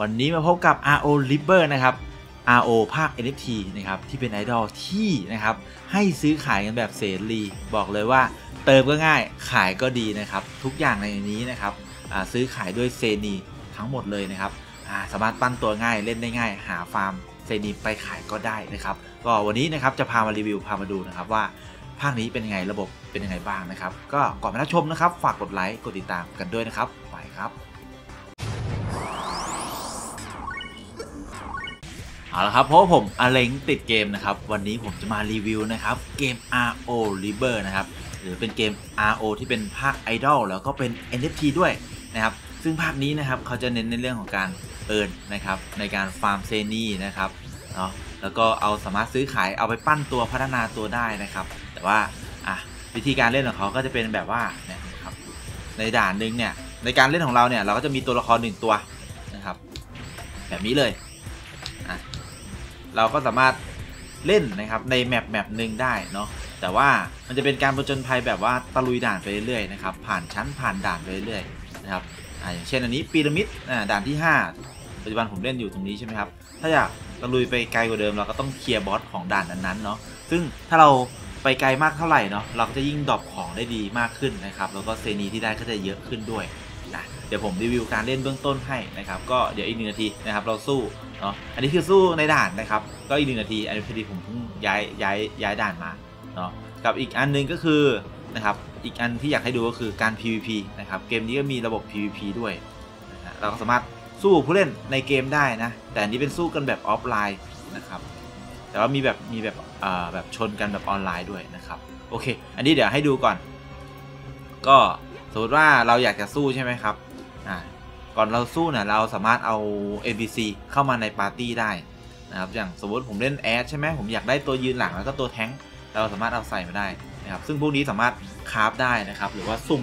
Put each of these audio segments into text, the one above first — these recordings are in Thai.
วันนี้มาพบกับ RO l i b e r นะครับ RO ภาค NFT นะครับที่เป็นไอดอลที่นะครับให้ซื้อขายกันแบบเสรีบอกเลยว่า เติมก็ง่ายขายก็ดีนะครับ ทุกอย่างในนี้นะครับซื้อขายด้วยเซนีทั้งหมดเลยนะครับสามารถปั้นตัวง่ายเล่นได้ง่าย หาฟาร์มเซนีไปขายก็ได้นะครับก็วันนี้นะครับจะพามารีวิวพามาดูนะครับว่าภาคนี้เป็นยังไงระบบเป็นยังไงบ้างนะครับ ก็ก่อนไปรับชมนะครับ ฝากกดไลค์กดติดตามกันด้วยนะครับไปครับ เอาละครับเพราะผมอเล็งติดเกมนะครับ วันนี้ผมจะมารีวิวนะครับ เกม RO l i b e r นะครับ หรือเป็นเกม RO ที่เป็นภาคไอดอลแล้วก็เป็น NFT ด้วยนะครับ ซึ่งภาคนี้นะครับเขาจะเน้นในเรื่องของการเอิร์นนะครับ ในการฟาร์มเซนีนะครับเนาะแล้วก็เอาสามารถซื้อขายเอาไปปั้นตัวพัฒนาตัวได้นะครับ แต่ว่าอะวิธีการเล่นของเขาก็จะเป็นแบบว่าเนี่ยครับในด่านหนึ่งเนี่ยในการเล่นของเราเนี่ยเราก็จะมีตัวละครหนึ่งตัวนะครับ แบบนี้เลย เราก็สามารถเล่นนะครับในแมปแมปหนึ่งได้เนาะแต่ว่ามันจะเป็นการประจนภัยแบบว่าตะลุยด่านไปเรื่อยๆนะครับผ่านชั้นผ่านด่านไปเรื่อยๆนะครับอ่าอย่างเช่นอันนี้พีระมิดอ่าด่านที่ 5 ปัจจุบันผมเล่นอยู่ตรงนี้ใช่ไหมครับถ้าอยากตะลุยไปไกลกว่าเดิมเราก็ต้องเคลียร์บอสของด่านนั้นๆเนาะซึ่งถ้าเราไปไกลมากเท่าไหร่เนาะเราก็จะยิ่งดรอปของได้ดีมากขึ้นนะครับแล้วก็เซนีที่ได้ก็จะเยอะขึ้นด้วย นะเดี๋ยวผมรีวิวการเล่นเบื้องต้นให้นะครับก็เดี๋ยวอีกหนึ่งนาทีนะครับเราสู้เนาะอันนี้คือสู้ในด่านนะครับก็อีกหนึ่งนาทีอันนี้พอดีผมเพิ่งย้ายย้ายย้ายด่านมาเนาะกับอีกอันนึงก็คือนะครับอีกอันที่อยากให้ดูก็คือการ PVP นะครับเกมนี้ก็มีระบบ PVP ด้วยนะเราก็สามารถสู้ผู้เล่นในเกมได้นะแต่อันนี้เป็นสู้กันแบบออฟไลน์นะครับแต่ว่ามีแบบมีแบบอ่าแบบชนกันแบบออนไลน์ด้วยนะครับโอเค อันนี้เดี๋ยวให้ดูก่อน ก็ มมติว่าเราอยากจะสู้ใช่ไหมครับอ่าก่อนเราสู้เนี่ยเราสามารถเอา NPC เข้ามาในปาร์ตี้ได้นะครับอย่างสมมติผมเล่นแอดใช่ไหมผมอยากได้ตัวยืนหลังแล้วก็ตัวแท้งเราสามารถเอาใส่มาได้นะครับซึ่งพวกนี้สามารถคราฟได้นะครับหรือว่าสุ่ม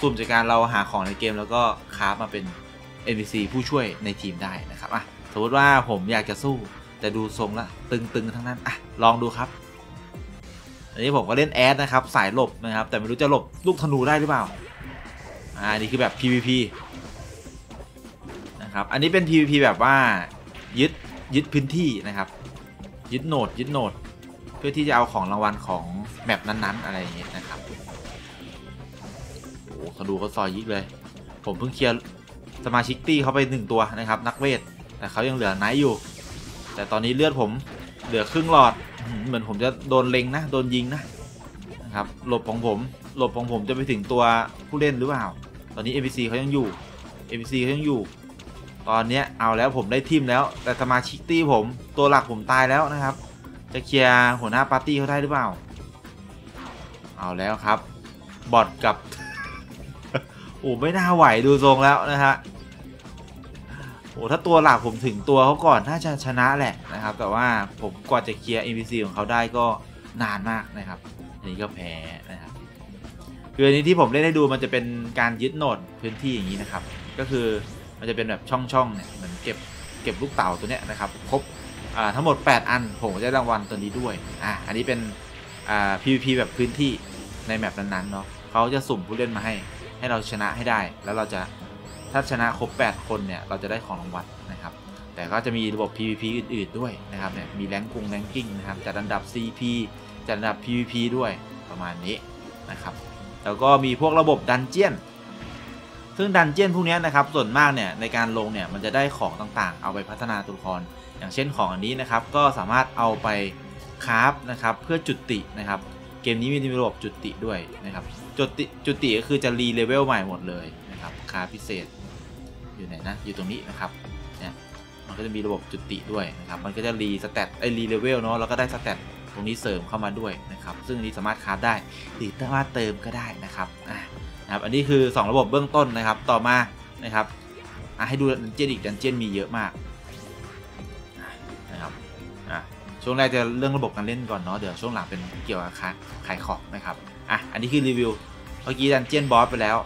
สุ่มจากการเราหาของในเกมแล้วก็คราฟมาเป็น NPC ผู้ช่วยในทีมได้นะครับอะสมมติว่าผมอยากจะสู้แต่ดูทรงละตึงๆทั้งนั้นอะลองดูครับอันนี้ผมก็เล่นแอดนะครับสายหลบนะครับแต่ไม่รู้จะหลบลูกธนูได้หรือเปล่า อ่านี่คือแบบ PVP นะครับ อันนี้เป็น PVP แบบว่ายึดยึดพื้นที่นะครับ ยึดโหนดยึดโหนด เพื่อที่จะเอาของรางวัลของแมปนั้นๆ อะไรอย่างเงี้ยนะครับ โอ้เขาดูเขาซอยยิกเลย ผมเพิ่งเคลียร์สมาชิกตี้เขาไปหนึ่งตัวนะครับ นักเวท แต่เขายังเหลือไนท์อยู่ แต่ตอนนี้เลือดผมเหลือครึ่งหลอด เหมือนผมจะโดนเล็งนะ โดนยิงนะนะครับ หลบของผม หลบของผมจะไปถึงตัวผู้เล่นหรือเปล่า ตอนนี้ NPC เขายังอยู่ NPC เขายังอยู่ ตอนนี้เอาแล้วผมได้ทีมแล้ว แต่สมาชิกตี้ผมตัวหลักผมตายแล้วนะครับ จะเคลียร์หัวหน้าปาร์ตี้เขาได้หรือเปล่า เอาแล้วครับ บอทกับ โอ้ไม่น่าไหวดูทรงแล้วนะฮะโอ้ถ้าตัวหลักผมถึงตัวเขาก่อนน่าจะชนะแหละนะครับ แต่ว่าผมกว่าจะเคลียร์ NPC ของเขาได้ก็นานมากนะครับอันนี้ก็แพ้นะครับ คืออันนี้ที่ผมเล่นให้ดูมันจะเป็นการยึดโหนดพื้นที่อย่างนี้นะครับ ก็คือมันจะเป็นแบบช่องๆเนี่ยเหมือนเก็บเก็บลูกเต่าตัวเนี้ยนะครับครบทั้งหมด 8 อันผมจะได้รางวัลตัวนี้ด้วยอะอันนี้เป็นอ่า PVP แบบพื้นที่ในแมปนั้นๆเนาะเขาจะสุ่มผู้เล่นมาให้ให้เราชนะให้ได้ แล้วเราจะถ้าชนะครบ 8 คนเนี่ยเราจะได้ของรางวัลนะครับ แต่ก็จะมีระบบ PVP อื่นๆด้วยนะครับเนี่ยมีแรงกุงแรงกิ้งนะครับจัดอันดับ CP จัดอันดับ PVP ด้วยประมาณนี้นะครับ แล้วก็มีพวกระบบดันเจียน ซึ่งดันเจียนพวกนี้นะครับส่วนมากเนี่ยในการลงเนี่ยมันจะได้ของต่างๆ เอาไปพัฒนาตัวละคร อย่างเช่นของอันนี้นะครับก็สามารถเอาไปคราฟนะครับเพื่อจุตินะครับเกมนี้มีระบบจุติด้วยนะครับจุติจุติก็คือจะรีเลเวลใหม่หมดเลยนะครับคราฟพิเศษอยู่ไหนนะอยู่ตรงนี้นะครับเนี่ยมันก็จะมีระบบจุติด้วยนะครับมันก็จะรีสเตตไอรีเลเวลเนาะแล้วก็ได้สเตต ตรงนี้เสริมเข้ามาด้วยนะครับ ซึ่งนี้สามารถคราฟได้หรือสามารถเติมก็ได้นะครับอ่านะครับ อันนี้คือ 2 ระบบเบื้องต้นนะครับ ต่อมานะครับให้ดูดันเจียนอีกดันเจียนมีเยอะมากนะครับอะช่วงแรกจะเรื่องระบบการเล่นก่อนเนาะเดี๋ยวช่วงหลังเป็นเกี่ยวกับขายของนะครับอะอันนี้คือรีวิวเมื่อกี้ดันเจียนบอสไปแล้ว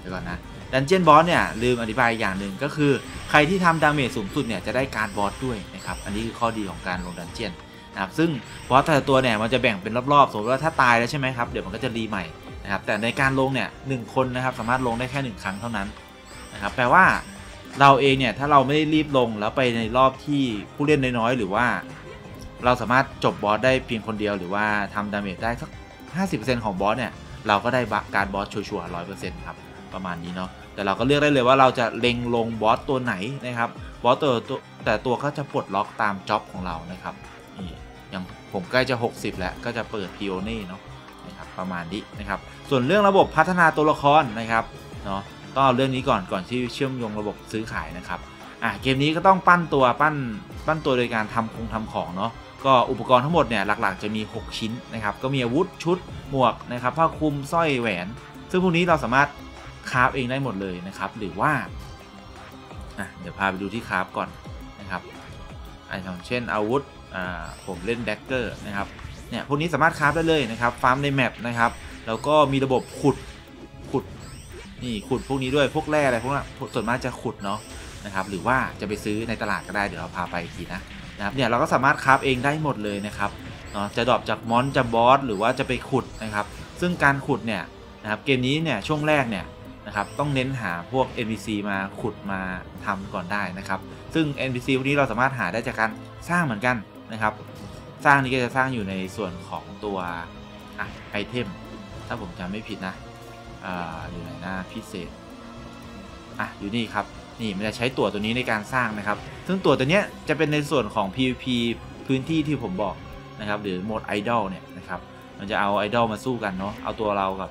เดี๋ยวก่อนนะดันเจียนบอสเนี่ยลืมอธิบายอย่างหนึ่งก็คือ ใครที่ทำดาเมจสูงสุดเนี่ยจะได้การบอสด้วยนะครับ อันนี้คือข้อดีของการลงดันเจียน นะครับซึ่งบอสแต่ละตัวเนี่ยมันจะแบ่งเป็นรอบๆสมมติว่าถ้าตายแล้วใช่ไหมครับเดี๋ยวมันก็จะรีใหม่นะครับแต่ในการลงเนี่ยหคนนะครับสามารถลงได้แค่ 1 ครั้งเท่านั้นนะครับแปลว่าเราเองเนี่ยถ้าเราไม่ได้รีบลงแล้วไปในรอบที่ผู้เล่นน้อยๆหรือว่า เราสามารถจบบอสได้เพียงคนเดียวหรือว่าทำดาเมจได้สัก50%ของบอสเนี่ยเราก็ได้การบอสชัวร์ๆร้อยเปอร์เซ็นต์ครับประมาณนี้เนาะแต่เราก็เลือกได้เลยว่าเราจะเล็งลงบอสตัวไหนนะครับบอสตัวแต่ตัวก็จะปลดล็อกตามจ็อบของเรานะครับนี่ อย่างผมใกล้จะ 60 แล้วก็จะเปิดพิโอเน่เนาะนะครับประมาณนี้นะครับ ส่วนเรื่องระบบพัฒนาตัวละครนะครับเนาะต้องเอาเรื่องนี้ก่อนก่อนที่เชื่อมโยงระบบซื้อขายนะครับอะเกมนี้ก็ต้องปั้นตัวปั้นปั้นตัวโดยการทำคงทำของเนาะก็อุปกรณ์ทั้งหมดเนี่ยหลักๆจะมี 6 ชิ้นนะครับ ก็มีอาวุธชุดหมวกนะครับผ้าคลุมสร้อยแหวน ซึ่งพวกนี้เราสามารถคราฟเองได้หมดเลยนะครับ หรือว่าอะเดี๋ยวพาไปดูที่คราฟก่อนนะครับไอ้เช่นอาวุธ ผมเล่นแดกเกอร์นะครับเนี่ยพวกนี้สามารถคราฟได้เลยนะครับฟาร์มในแมปนะครับแล้วก็มีระบบขุดขุดนี่ขุดพวกนี้ด้วยพวกแร่อะไรพวกนั้นส่วนมากจะขุดเนาะนะครับหรือว่าจะไปซื้อในตลาดก็ได้เดี๋ยวเราพาไปทีนะนะครับเนี่ยเราก็สามารถคราฟเองได้หมดเลยนะครับเนาะจะดรอปจากมอนจะบอสหรือว่าจะไปขุดนะครับ ซึ่งการขุดเนี่ยนะครับเกมนี้เนี่ยช่วงแรกเนี่ยนะครับต้องเน้นหาพวก NPC มาขุดมาทำก่อนได้นะครับ ซึ่ง NPC พวกนี้เราสามารถหาได้จากการสร้างเหมือนกัน นะครับ สร้างนี้ก็จะสร้างอยู่ในส่วนของตัวอไอเทม ถ้าผมจำไม่ผิดนะออยู่ไหนหน้าพิเศษอะอยู่นี่ครับนี่มันจะใช้ตัวตัวนี้ในการสร้างนะครับ ซึ่งตัวตัวเนี้ยจะเป็นในส่วนของ PVP พื้นที่ที่ผมบอกนะครับหรือโหมดไอดอลเนี่ยนะครับมันจะเอาไอดอลมาสู้กันเนาะเอาตัวเรากับ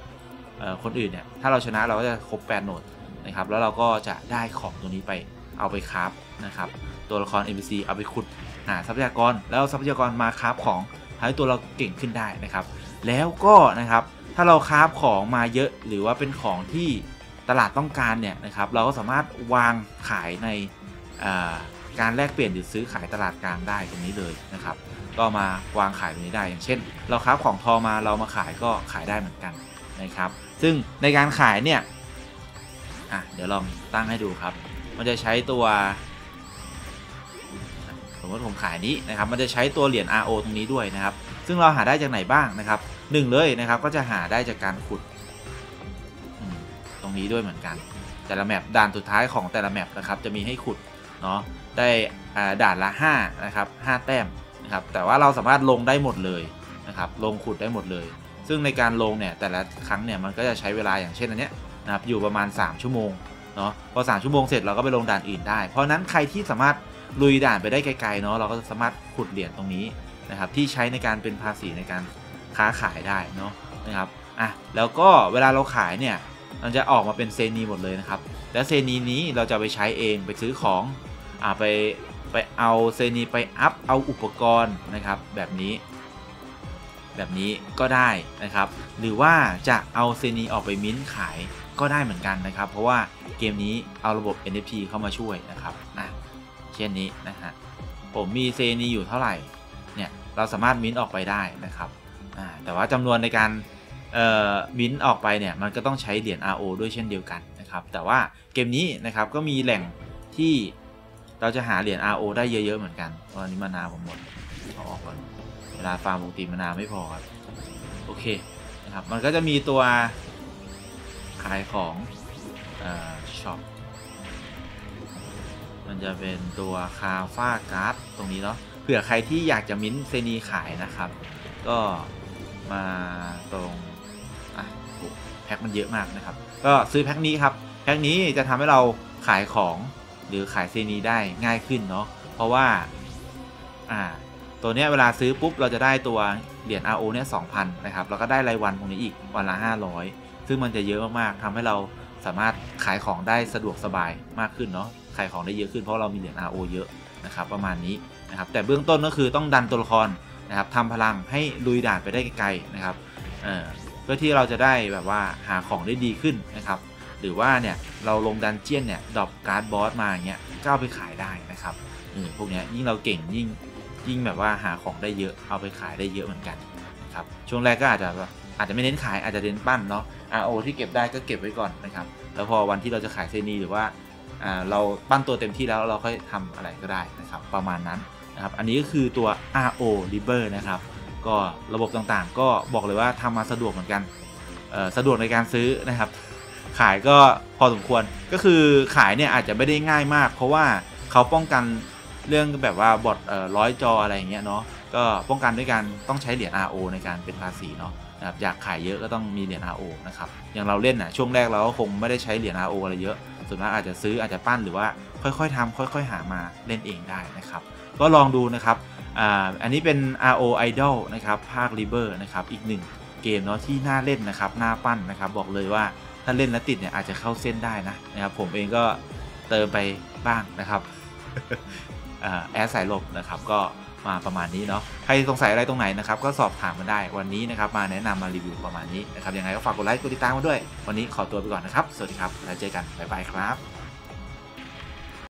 คนอื่นเนี่ยถ้าเราชนะเราก็จะครบ8โหนดนะครับแล้วเราก็จะได้ของตัวนี้ไปเอาไปคราฟนะครับตัวละคร NPC เอาไปขุด ทรัพยากรแล้วทรัพยากรมาคราฟของทำให้ตัวเราเก่งขึ้นได้นะครับ แล้วก็นะครับถ้าเราคราฟของมาเยอะหรือว่าเป็นของที่ตลาดต้องการเนี่ยนะครับเราก็สามารถวางขายในการแลกเปลี่ยนหรือซื้อขายตลาดกลางได้ตรงนี้เลยนะครับ ก็มาวางขายตรงนี้ได้อย่างเช่น เราค้าของทอมาเรามาขายก็ขายได้เหมือนกันนะครับ ซึ่งในการขายเนี่ยอะเดี๋ยวลองตั้งให้ดูครับ มันจะใช้ตัว มมติผมขายนี้นะครับมันจะใช้ตัวเหรียญ RO ตรงนี้ด้วยนะครับ ซึ่งเราหาได้จากไหนบ้างนะครับหนึ่งเลยนะครับก็จะหาได้จากการขุดตรงนี้ด้วยเหมือนกัน แต่ละแมปด่านสุดท้ายของแต่ละแมปนะครับจะมีให้ขุดเนาะได้ด่านละ5นะครับ5แต้มนะครับแต่ว่าเราสามารถลงได้หมดเลยนะครับลงขุดได้หมดเลย ซึ่งในการลงเนี่ยแต่ละครั้งเนี่ยมันก็จะใช้เวลาอย่างเช่นอันเนี้ยนะครับอยู่ประมาณ 3 ชั่วโมงเนาะพอ3ชั่วโมงเสร็จเราก็ไปลงด่านอื่นได้ เพราะนั้นใครที่สามารถ ลุยด่านไปได้ไกลๆเนาะเราก็สามารถขุดเหรียญตรงนี้นะครับที่ใช้ในการเป็นภาษีในการค้าขายได้เนาะนะครับอะแล้วก็เวลาเราขายเนี่ยมันจะออกมาเป็นเซนีหมดเลยนะครับแล้วเซนีนี้เราจะไปใช้เองไปซื้อของอ่าไปไปเอาเซนีไปอัพเอาอุปกรณ์นะครับแบบนี้ แบบนี้ก็ได้นะครับ หรือว่าจะเอาเซนีออกไปมิ้นขายก็ได้เหมือนกันนะครับ เพราะว่าเกมนี้เอาระบบ NFT เข้ามาช่วยนะครับนะ เช่นนี้นะฮะผมมีเซนีอยู่เท่าไหร่เนี่ยเราสามารถมิ้นออกไปได้นะครับแต่ว่าจำนวนในการมิ้นออกไปเนี่ยมันก็ต้องใช้เหรียญ RO ด้วยเช่นเดียวกันนะครับแต่ว่าเกมนี้นะครับก็มีแหล่งที่เราจะหาเหรียญ RO ได้เยอะๆเหมือนกันตอนนี้มานาผมหมดเอาออกก่อนเวลาฟาร์มปกติมานาไม่พอครับโอเคนะครับมันก็จะมีตัวขายของอ จะเป็นตัวคาฟ้าการ์ดตรงนี้เนาะเผื่อใครที่อยากจะมิ้นเซนีขายนะครับ ก็มาตรงอะแพ็คมันเยอะมากนะครับ ก็ซื้อแพ็คนี้ครับแพ็คนี้จะทำให้เราขายของหรือขายเซนีได้ง่ายขึ้นเนาะเพราะว่าอ่าตัวเนี้ยเวลาซื้อปุ๊บเราจะได้ตัวเหรียญ RO เนี่ย2,000 นะครับ แล้วก็ได้รายวันตรงนี้อีกวันละ 500 ซึ่งมันจะเยอะมากๆทำให้เราสามารถขายของได้สะดวกสบายมากขึ้นเนาะ ขายของได้เยอะขึ้นเพราะเรามีเหรียญ RO เยอะนะครับประมาณนี้นะครับแต่เบื้องต้นก็คือต้องดันตัวละครนะครับทำพลังให้ลุยด่านไปได้ไกลๆนะครับเพื่อที่เราจะได้แบบว่าหาของได้ดีขึ้นนะครับหรือว่าเนี่ยเราลงดันเจียนเนี่ยดรอปการ์ดบอสมาอย่างเงี้ยก็เอาไปขายได้นะครับเออพวกเนี้ยยิ่งเราเก่งยิ่งยิ่งแบบว่าหาของได้เยอะเอาไปขายได้เยอะเหมือนกันนะครับช่วงแรกก็อาจจะอาจจะไม่เน้นขายอาจจะเน้นปั้นเนาะ RO ที่เก็บได้ก็เก็บไว้ก่อนนะครับแล้วพอวันที่เราจะขายเซนีหรือว่า เราปั้นตัวเต็มที่แล้วเราค่อยทำอะไรก็ได้นะครับประมาณนั้นนะครับอันนี้ก็คือตัว RO River นะครับก็ระบบต่างๆ ก็บอกเลยว่าทำมาสะดวกเหมือนกันสะดวกในการซื้อนะครับ ขายก็พอสมควรก็คือขายเนี่ยอาจจะไม่ได้ง่ายมาก เพราะว่าเขาป้องกันเรื่องแบบว่าบอทร้อยจออะไรอย่างเงี้ยเนาะก็ป้องกันด้วยการต้องใช้เหรียญ RO ในการเป็นภาษีเนาะนะครับอยากขายเยอะก็ต้องมีเหรียญ RO นะครับอย่างเราเล่นน่ะช่วงแรกเราก็คงไม่ได้ใช้เหรียญ RO อะไรเยอะ ส่วนมากอาจจะซื้ออาจจะปั้นหรือว่าค่อยๆทำค่อย ๆ หามาเล่นเองได้นะครับ ก็ลองดูนะครับอ,อันนี้เป็น RO Idol นะครับภาค River นะครับอีกหนึ่งเกมเนาะที่น่าเล่นนะครับน่าปั้นนะครับบอกเลยว่าถ้าเล่นแล้วติดเนี่ยอาจจะเข้าเส้นได้นะนะครับผมเองก็เติมไปบ้างนะครับอแอดสายลบนะครับก็ มาประมาณนี้เนาะใครสงสัยอะไรตรงไหนนะครับก็สอบถามมาได้วันนี้นะครับมาแนะนำมารีวิวประมาณนี้นะครับยังไงก็ฝากกดไลค์กดติดตามมาด้วย วันนี้ขอตัวไปก่อนนะครับ สวัสดีครับแล้วเจอกันบ๊ายบายครับ